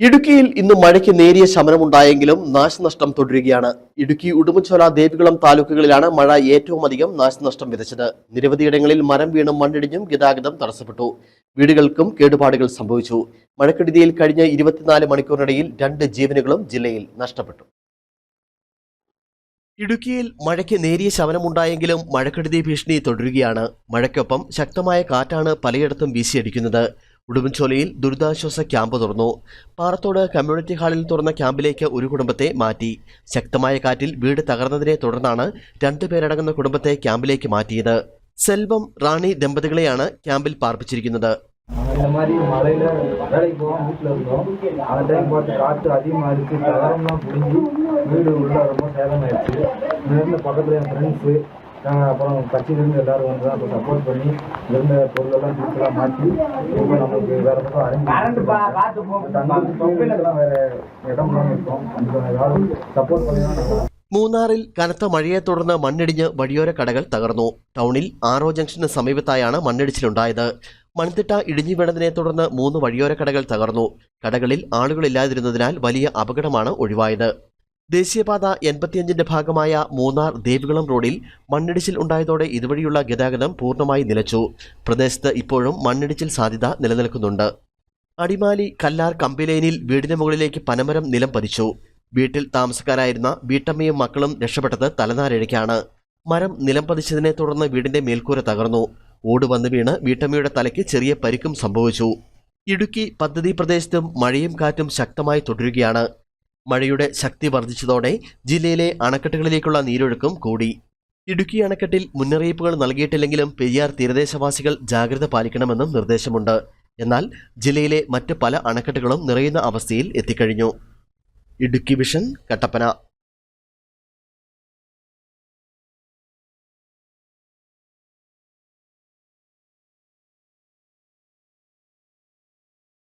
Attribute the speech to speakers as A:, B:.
A: ഇടുക്കിയിൽ ഇന്ന് മഴയ്ക്ക് നേരിയ ശമനമുണ്ടായെങ്കിലും നാശനഷ്ടം തുടരുകയാണ്. ഇടുക്കി ഉടുമ്പൻചോല ദേവികുളം താലൂക്കുകളിലാണ് മഴ ഏറ്റവും അധികം നാശനഷ്ടം വിതച്ചത്. നിരവധിയിടങ്ങളിൽ മരം വീണും മണ്ണിടിഞ്ഞും ഗതാഗതം തടസ്സപ്പെട്ടു. വീടുകൾക്കും കേടുപാടുകൾ സംഭവിച്ചു. മഴക്കെടുതിയിൽ കഴിഞ്ഞ ഇരുപത്തിനാല് മണിക്കൂറിനിടയിൽ രണ്ട് ജീവനുകളും ജില്ലയിൽ നഷ്ടപ്പെട്ടു. ഇടുക്കിയിൽ മഴയ്ക്ക് നേരിയ ശമനമുണ്ടായെങ്കിലും മഴക്കെടുതി ഭീഷണി തുടരുകയാണ്. മഴയ്ക്കൊപ്പം ശക്തമായ കാറ്റാണ് പലയിടത്തും വീശിയടിക്കുന്നത്. ഉടുമ്പൻചോലയിൽ ദുരിതാശ്വാസ ക്യാമ്പ് തുറന്നു പാറത്തോട് കമ്മ്യൂണിറ്റി ഹാളിൽ തുറന്ന ക്യാമ്പിലേക്ക് ഒരു കുടുംബത്തെ മാറ്റി ശക്തമായ കാറ്റിൽ വീട് തകർന്നതിനെ തുടർന്നാണ് രണ്ടുപേരടങ്ങുന്ന കുടുംബത്തെ ക്യാമ്പിലേക്ക് മാറ്റിയത് സെൽവം റാണി ദമ്പതികളെയാണ് ക്യാമ്പിൽ പാർപ്പിച്ചിരിക്കുന്നത്
B: இந்த மாதிரி மழையில வேலைக்கு போகாம வீட்டில் இருந்தோம் அந்த டைம் பார்த்து காற்று அதிகமாக இருக்கு தகரம்லாம் புரிஞ்சு வீடு உள்ள ரொம்ப சேதமாயிடுச்சு இங்கேருந்து பக்கத்தில் என் ஃப்ரெண்ட்ஸு அப்புறம் கட்சியிலேருந்து எல்லாரும் வந்து அப்போ சப்போர்ட் பண்ணி இருந்த பொருளெல்லாம் தூக்கெல்லாம் மாற்றி இப்போ நமக்கு வேற பக்கம் அரேஞ்ச் தங்குறதுக்கெல்லாம் வேற இடம்லாம் இருக்கும் அதுக்கு ஏதாவது சப்போர்ட் பண்ணி தான்
A: മൂന്നാറിൽ കനത്ത മഴയെ തുടർന്ന് മണ്ണിടിഞ്ഞ് വഴിയോര കടകൾ തകർന്നു ടൗണിൽ ആറോ ജംഗ്ഷന് സമീപത്തായാണ് മണ്ണിടിച്ചിലുണ്ടായത് മൺതിട്ട ഇടിഞ്ഞു വീണതിനെ തുടർന്ന് മൂന്ന് വഴിയോര കടകൾ തകർന്നു കടകളിൽ ആളുകളില്ലാതിരുന്നതിനാൽ വലിയ അപകടമാണ് ഒഴിവായത് ദേശീയപാത എൺപത്തിയഞ്ചിന്റെ ഭാഗമായ മൂന്നാർ ദേവികുളം റോഡിൽ മണ്ണിടിച്ചിൽ ഉണ്ടായതോടെ ഇതുവഴിയുള്ള ഗതാഗതം പൂർണമായി നിലച്ചു. പ്രദേശത്ത് ഇപ്പോഴും മണ്ണിടിച്ചിൽ സാധ്യത നിലനിൽക്കുന്നുണ്ട്. അടിമാലി കല്ലാർ കമ്പിലേനിൽ വീടിന് മുകളിലേക്ക് പനമരം നിലം പതിച്ചു. വീട്ടിൽ താമസക്കാരായിരുന്ന വീട്ടമ്മയും മക്കളും രക്ഷപ്പെട്ടത് തലനാരിഴയ്ക്കാണ്. മരം നിലം പതിച്ചതിനെ തുടർന്ന് വീടിന്റെ മേൽക്കൂര തകർന്നു. ഓട് വന്ന് വീണ് വീട്ടമ്മയുടെ തലയ്ക്ക് ചെറിയ പരിക്കും സംഭവിച്ചു. ഇടുക്കി പദ്ധതി പ്രദേശത്തും മഴയും കാറ്റും ശക്തമായി തുടരുകയാണ്. മഴയുടെ ശക്തി വർദ്ധിച്ചതോടെ ജില്ലയിലെ അണക്കെട്ടുകളിലേക്കുള്ള നീരൊഴുക്കും കൂടി. ഇടുക്കി അണക്കെട്ടിൽ മുന്നറിയിപ്പുകൾ നൽകിയിട്ടില്ലെങ്കിലും പെരിയാർ തീരദേശവാസികൾ ജാഗ്രത പാലിക്കണമെന്നും നിർദ്ദേശമുണ്ട്. എന്നാൽ ജില്ലയിലെ മറ്റ് പല അണക്കെട്ടുകളും നിറയുന്ന അവസ്ഥയിൽ എത്തിക്കഴിഞ്ഞു. ഇടുക്കി വിഷൻ കട്ടപ്പന.